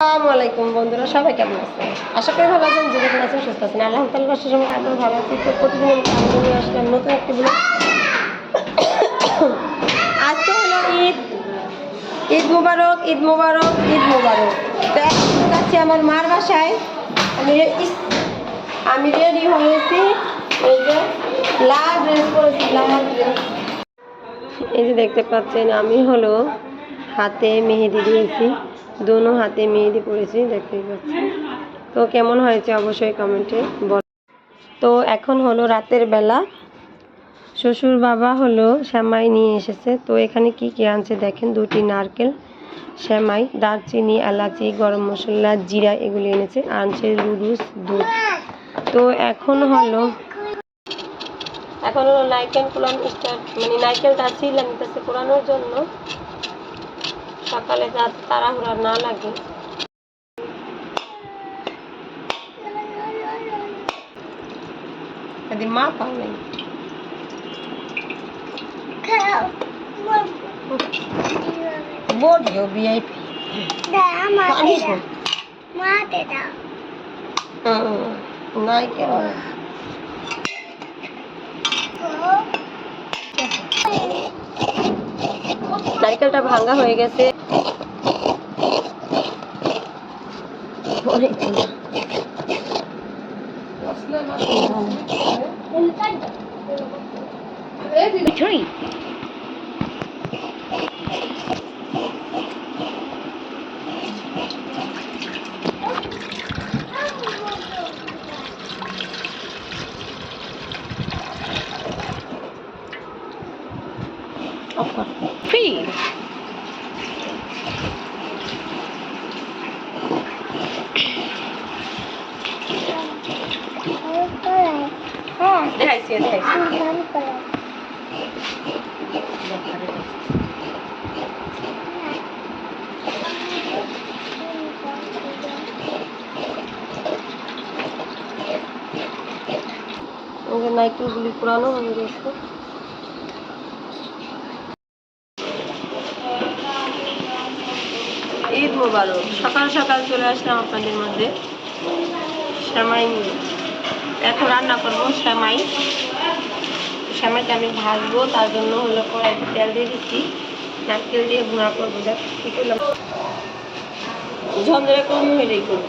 আলাইকুম বন্ধুরা, সবাই কেমন আছেন? আশা করি ভালো আছেন, যে আছেন সুস্থ আছেন। সে সময় ভালো আছি। তো প্রতিদিন আমি আসলাম নতুন একটি হলো ঈদ। ঈদ মুবারক ঈদ মুবারক ঈদ মুবারক। তো যাচ্ছি আমার মার বাসায়। আমি আমি রেডি হয়েছি। এই যে, লাল ড্রেস পরেছি, লাল ড্রেস এই যে দেখতে পাচ্ছেন, আমি হলো হাতে মেহেদি দিয়েছি। দোনো হাতে মেহেদি পরেছি, দেখতেই পাচ্ছি তো কেমন হয়েছে অবশ্যই কমেন্টে বল। তো এখন হলো রাতের বেলা। শ্বশুর বাবা হলো শ্যামাই নিয়ে এসেছে। তো এখানে কি কি আনছে দেখেন, দুটি নারকেল, শ্যামাই, দারচিনি, এলাচি, গরম মশলা, জিরা এগুলি এনেছে, আনছে লুডুস দুধ। তো এখন হলো এখন হলো নারকেল কুলান স্টার্ট মানে নারকেলটা ছিলাম নিতেছে কোরানোর জন্য। সকালে যা তাড়াহুড়া না লাগে। মা পাও নাই? বড়িও ভিআইপি নারকেল নারকেলটা ভাঙা হয়ে গেছে। অনেকগুলো। নাইকেলগুলি পুরানো হয়ে গেছে ঈদ মোবারক। সকাল সকাল চলে আসলাম আপনাদের মধ্যে। শ্যামাই এখন রান্না করব, শ্যামাই। শ্যামাইটা আমি ভাজবো, তার জন্য হলো কড়াইতে তেল দিয়ে দিচ্ছি। নারকেল দিয়ে গুঁড়া করব, দেখ করলাম? কম হলেই করব।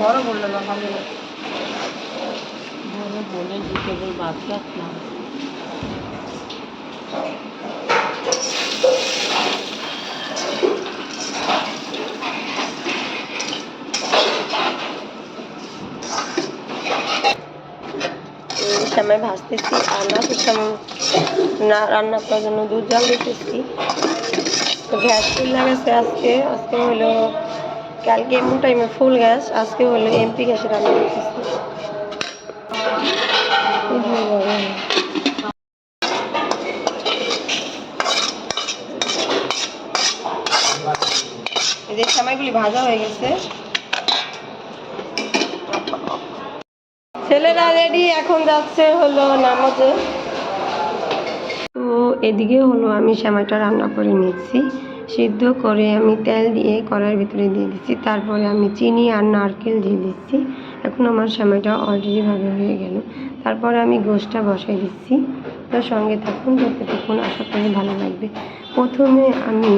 বড় বলল না, ভালো বড় বলে যে কেবল ভাত রাখলাম। সময় ভাজতেছি আর নাচের সময় না রান্না করার জন্য দুধ জল দিতেছি। তো গ্যাস ফুল লাগাচ্ছে আজকে আজকে হলো কালকে এমন টাইমে ফুল গ্যাস আজকে হলো এমপি গ্যাসে রান্না করতেছি। এই যে সময়গুলি ভাজা হয়ে গেছে। ছেলেরা রেডি এখন যাচ্ছে হলো নামাজে। তো এদিকে হলো আমি সেমাইটা রান্না করে নিচ্ছি সিদ্ধ করে আমি তেল দিয়ে কড়াইয়ের ভিতরে দিয়ে দিচ্ছি। তারপরে আমি চিনি আর নারকেল দিয়ে দিচ্ছি। এখন আমার সেমাইটা অলরেডি ভালো হয়ে গেল। তারপরে আমি গোশটা বসাই দিচ্ছি। তো সঙ্গে থাকুন, দেখতে থাকুন। আশা করি ভালো লাগবে। প্রথমে আমি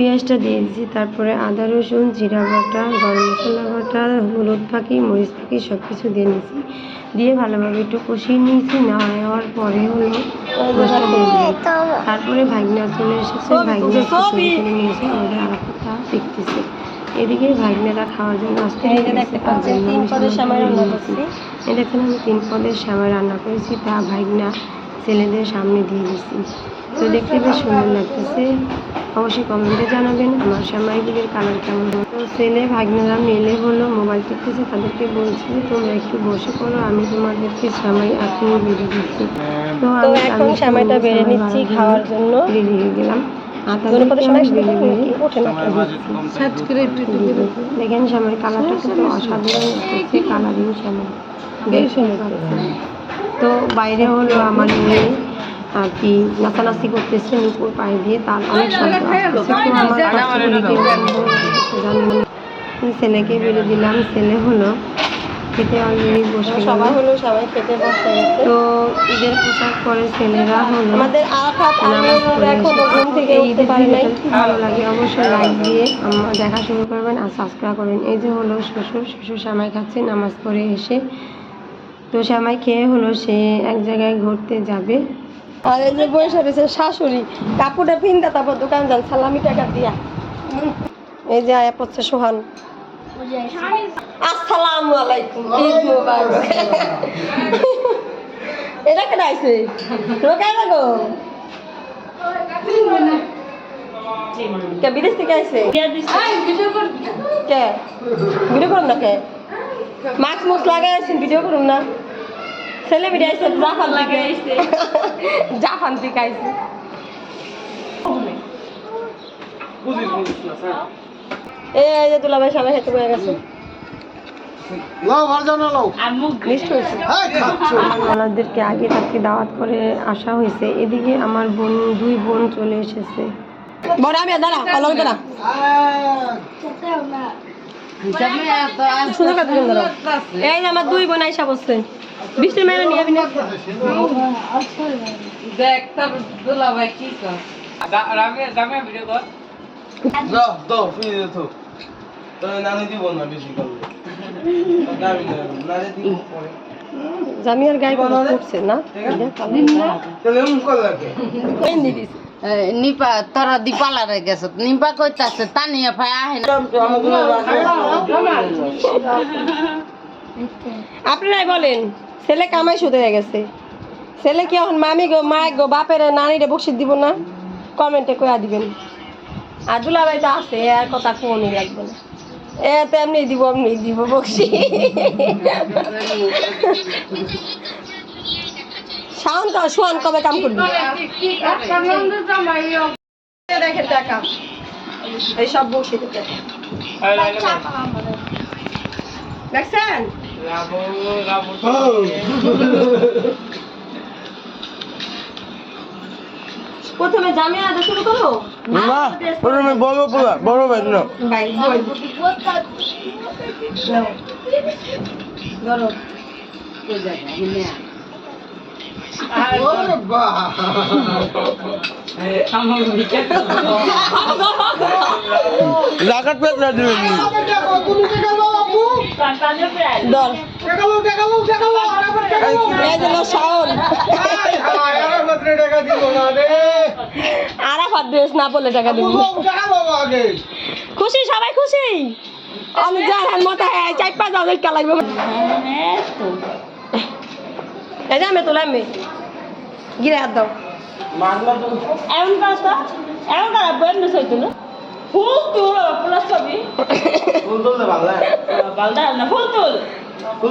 পেঁয়াজটা দিয়ে দিয়েছি তারপরে আদা রসুন জিরা বাটা গরম মশলা বাটা হলুদ পাখি মরিচ পাখি সব কিছু দিয়ে নিয়েছি। দিয়ে ভালোভাবে একটু কষিয়ে নিয়েছি না নেওয়ার পরে হলো দিয়ে তারপরে ভাগনা চলে এসেছে ভাগনা নিয়েছে দেখতেছে। এদিকে ভাগনারা খাওয়ার জন্য আসতে। এই দেখেন আমি তিন পদের সেমাই রান্না করেছি তা ভাগনা ছেলেদের সামনে দিয়ে দিচ্ছি তো দেখতে বেশ সুন্দর লাগতেছে। অবশ্যই কমেন্টে জানাবেন আমার সেমাইগুলির কালার কেমন তো ছেলে ভাগ্নেরা মেলে হলো মোবাইল টিপতেছে তাদেরকে বলছি তোমরা একটু বসে পড়ো আমি তোমাদেরকে সেমাই এখনই বেড়ে দিচ্ছি। তো আমি এখন সেমাইটা বেড়ে নিচ্ছি খাওয়ার জন্য। রেডি হয়ে গেলাম। দেখেন সেমাই কালারটা কিন্তু অসাধারণ কালারিং তো তো বাইরে হলো আমার মেয়ে। আর কি নাচানাচি করতেছে নুপুর পায়ে দিয়ে তার অনেক শব্দ আমার। ছেলেকে বেড়ে দিলাম ছেলে হলো খেতে অলরেডি বসে সবাই হলো সবাই খেতে বসে তো ঈদের পোশাক পরে ছেলেরা হলো। আমাদের ঘুম থেকে উঠতে পারে নাই। ভালো লাগে অবশ্যই লাইক দিয়ে দেখা শুরু করবেন আর সাবস্ক্রাইব করবেন। এই যে হলো শ্বশুর শ্বশুর সামাই খাচ্ছে নামাজ পড়ে এসে। তো সামাই খেয়ে হলো সে এক জায়গায় ঘুরতে যাবে। আর এই যে বসে রয়েছে শাশুড়ি কাপড়টা পিনতে তারপর দোকান যান, সালামি টাকা দিয়া। এই যে আয়া পড়ছে সোহান। আসসালামু আলাইকুম, ঈদ মুবারক। এটা কেন আইছে? রোকাই লাগো কে, বিদেশ থেকে আইছে? কে? ভিডিও করুন না কে? মাস্ক মুখ লাগাই আছেন, ভিডিও করুন না। ছেলে মিডিয়া আইছে জাফান লাগে আইছে। জাফান থেকে আইছে। এই যে দুলাভাই সবাই হেঁটে বয়ে গেছে। আগে থাকতে দাওয়াত করে আসা হয়েছে। এদিকে আমার বোন দুই বোন চলে এসেছে। বড় আমি দাঁড়া দাঁড়া। এই আমার দুই বোন আইসা বসছে। বৃষ্টির মেয়ে নিয়ে যাবি না। দেখ তোর দুলাভাই কি কর রামে রামে ভিডিও কর। দাও দাও ফিরে দে তো তবে নানি দিব না বেশি করলে। গাবি না নানি দিব পরে। জামিয়ার গায়ে উঠছে না? তাহলে লাগে নিপা, তোরা দীপালারে গেছ। নিপা কইতাছে, তানিয়া ভাই আহে না। আপনারাই বলেন, ছেলে কামাই শুধু হয়ে গেছে। ছেলে কি এখন মামি গো, মা গো, বাপের, নানিরে বকশিস দিব না? কমেন্টে কয়া দিবেন। আর দুলাভাই তো আছে আর কথা ফোনই লাগবে না। এ তো এমনি দিব এমনি দিব বকশি শাওন তো সোয়ান কবে কাম করবি? দেখেন টাকা এই সব দেখছেন? প্রথমে জামিয়া আদা শুরু করো। না প্রথমে বড় পোলা বড় ভাই না ভাই ধরো। জাকাত পেট না দিবেন আরাফাত ড্রেস না পড়লে টাকা দিবি। খুশি সবাই খুশি? আমি জানার মতো হ্যাঁ চাই পাঁচ হাজার টাকা লাগবে। এই আমি তোলা আমি গিরে হাত দাও এমন কাজটা এমন কাজ বই না সইতো না ফুল তুল ফুলের ছবি বালদা না ফুল তুল ফুল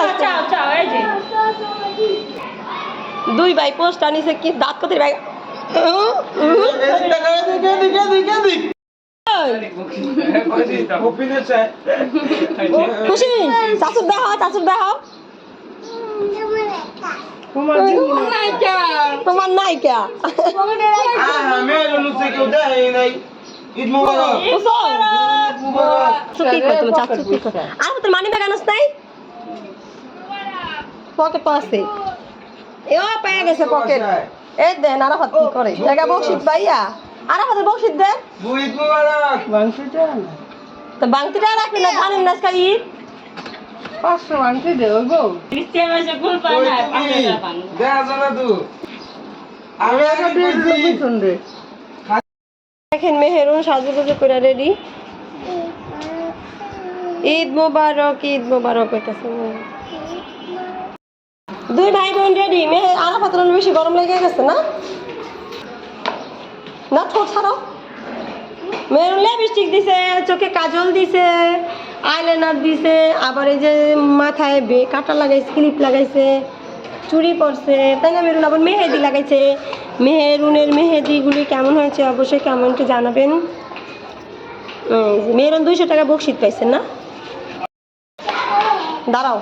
তো চাও চাও এই দুই ভাই পোস্ট আনিছে কি দাঁত কত ভাই খুশি চাচুর দেহ চাচুর দেহ তোমার নাইকা ঈদ মুবারক বুঝছ চাচু কি কয় তুমি চাচু কি কয় আর মানি ব্যাগ পকেট তো আছে পকেট এই দেন, আরাফাত কি করে? জায়গা বকশিত ভাইয়া। দেন? তো বাংতিটা রাখবি না জানেন না আজকে ঈদ? দেখেন মেহেরুন সাজুগুজু করে রেডি। ঈদ মোবারক ঈদ মোবারক হইতেছে। দুই ভাই বোন রেডি। মেহের আরাফাত বেশি গরম লেগে গেছে না? না ঠোঁট ছাড়ো মেরুন লিপস্টিক দিছে চোখে কাজল দিছে আইলাইনার দিছে আবার এই যে মাথায় বে কাটা লাগাইছে ক্লিপ লাগাইছে চুড়ি পরছে তাই না মেরুন আবার মেহেদি লাগাইছে। মেহেরুনের মেহেদিগুলি কেমন হয়েছে অবশ্যই কমেন্টে জানাবেন। উম, মেরুন দুইশো টাকা বকশিত পাইছেন না? দাঁড়াও।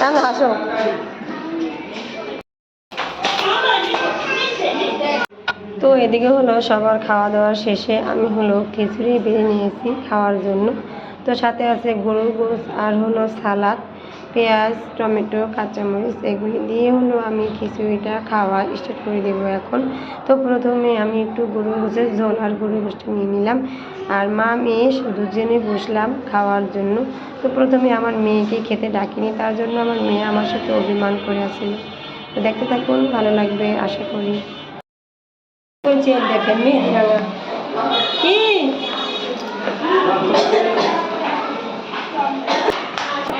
কেন হাসো তো এদিকে হলো সবার খাওয়া দাওয়া শেষে আমি হলো খিচুড়ি বেড়ে নিয়েছি খাওয়ার জন্য। তো সাথে আছে গরুর গোস আর হলো সালাদ, পেঁয়াজ, টমেটো, কাঁচামরিচ, এগুলি দিয়ে হলো আমি খিচুড়িটা খাওয়া স্টার্ট করে দেবো এখন। তো প্রথমে আমি একটু গরুর গোসের ঝোল আর গরুর গোসটা নিয়ে নিলাম। আর মা মেয়ে দুজনে বসলাম খাওয়ার জন্য। তো প্রথমে আমার মেয়েকে খেতে ডাকিনি, তার জন্য আমার মেয়ে আমার সাথে অভিমান করে আসছিল তো দেখতে থাকুন, ভালো লাগবে, আশা করি। এই দেখেন মেহেদি রাঙা কি?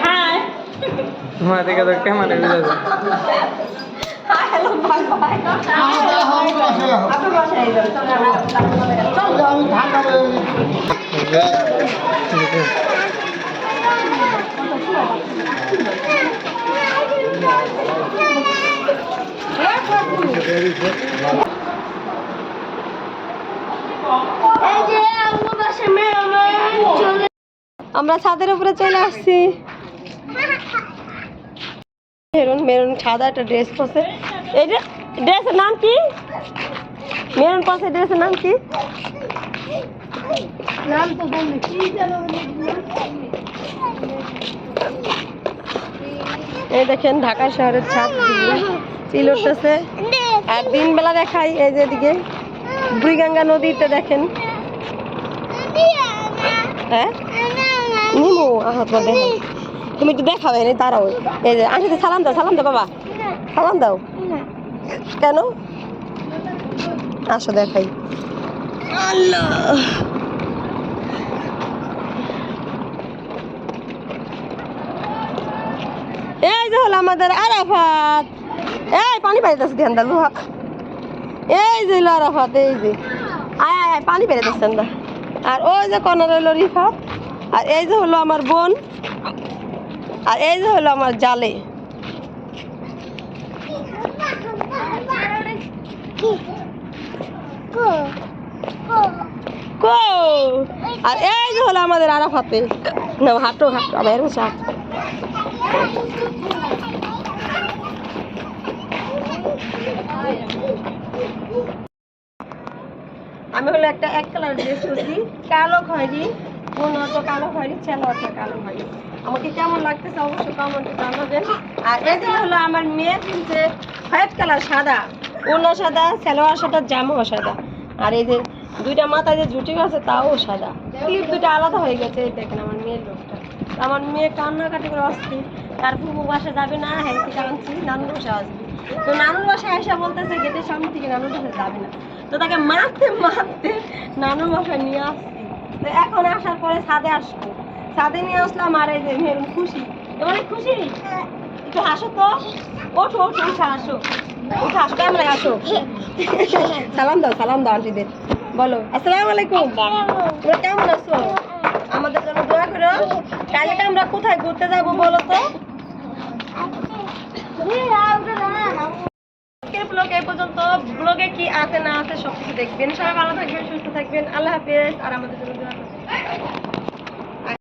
হাই। তোমার দিকে তো কেমন হ্যালো বাই বাই আপনার বাসায় যাও চল আমরা ছাদের উপরে চলে আসছি। মেরুন মেরুন সাদা একটা ড্রেস পরছে। এটা ড্রেসের নাম কি? মেরুন পরছে ড্রেসের নাম কি? নাম তো বললি কি এই দেখেন ঢাকা শহরের ছাদ চিল উঠতেছে। আর দিন বেলা দেখাই এই যে এদিকে। বুড়িগঙ্গা নদীতে দেখেন। হ্যাঁ? নিমু তুমি একটু দেখাবে এনে, দাঁড়াও। এই যে আন্টিতে সালাম দাও সালাম দাও, বাবা। সালাম দাও। কেন? আসো, দেখাই। আল্লাহ। এই যে হলো আমাদের আরাফাত। এই, পানি পাইতেছে ধ্যান দা, লুহা। এই যে হলো আরাফাত এই যে। আয় আয় পানি পেরে দা আর ওই যে কর্নার হলো রিফাত আর এই যে হলো আমার বোন, আর এই যে হলো আমার জালে। আর এই যে হলো আমাদের আরাফাতে। না, হাঁটো হাঁটো, আমার এরকম হাঁটো। আমি হলো একটা এক কালার ড্রেস করছি কালো খয়েরি অত কালো খয়েরি অত কালো খয়েরি। আমাকে কেমন লাগতেছে অবশ্যই কমেন্টে জানাবেন। আর যে হলো আমার মেয়ে কিনছে হোয়াইট কালার সাদা ওনা সাদা, সালোয়ার সাদা জামাও সাদা। আর এই যে দুইটা মাথায় যে জুটি আছে তাও সাদা। ক্লিপ দুটো আলাদা হয়ে গেছে, এই দেখেন আমার মেয়ের লোকটা। আমার মেয়ে কান্নাকাটি করে অস্থির তার পূর্ব বাসা যাবে না হ্যাঁ কারণছি নানুর বাসা আসবে। তো নানুর বাসায় এসে বলতেছে গেটের সামনে থেকে নানুর বাসা যাবে না। তো তাকে মারতে মারতে নানুর বাসায় নিয়ে আসছি। তো এখন আসার পরে ছাদে আসব। ছাদে নিয়ে আসলাম আর এই যে মেরুন খুশি। তোমার খুশি? একটু হাসো তো। ওঠো ওঠো, উঠে আসো উঠে আসো ক্যামেরায় আসো। সালাম দাও সালাম দাও আন্টিদের। বলো, আসসালামু আলাইকুম। তোমরা কেমন আছো? আমাদের জন্য দোয়া করো। কালকে আমরা কোথায় ঘুরতে যাব বলো তো? ব্লগ এই পর্যন্ত, ব্লগে কি আছে না আছে সব কিছু দেখবেন সবাই ভালো থাকবেন, সুস্থ থাকবেন আল্লাহ হাফেজ, আর আমাদের জন্য।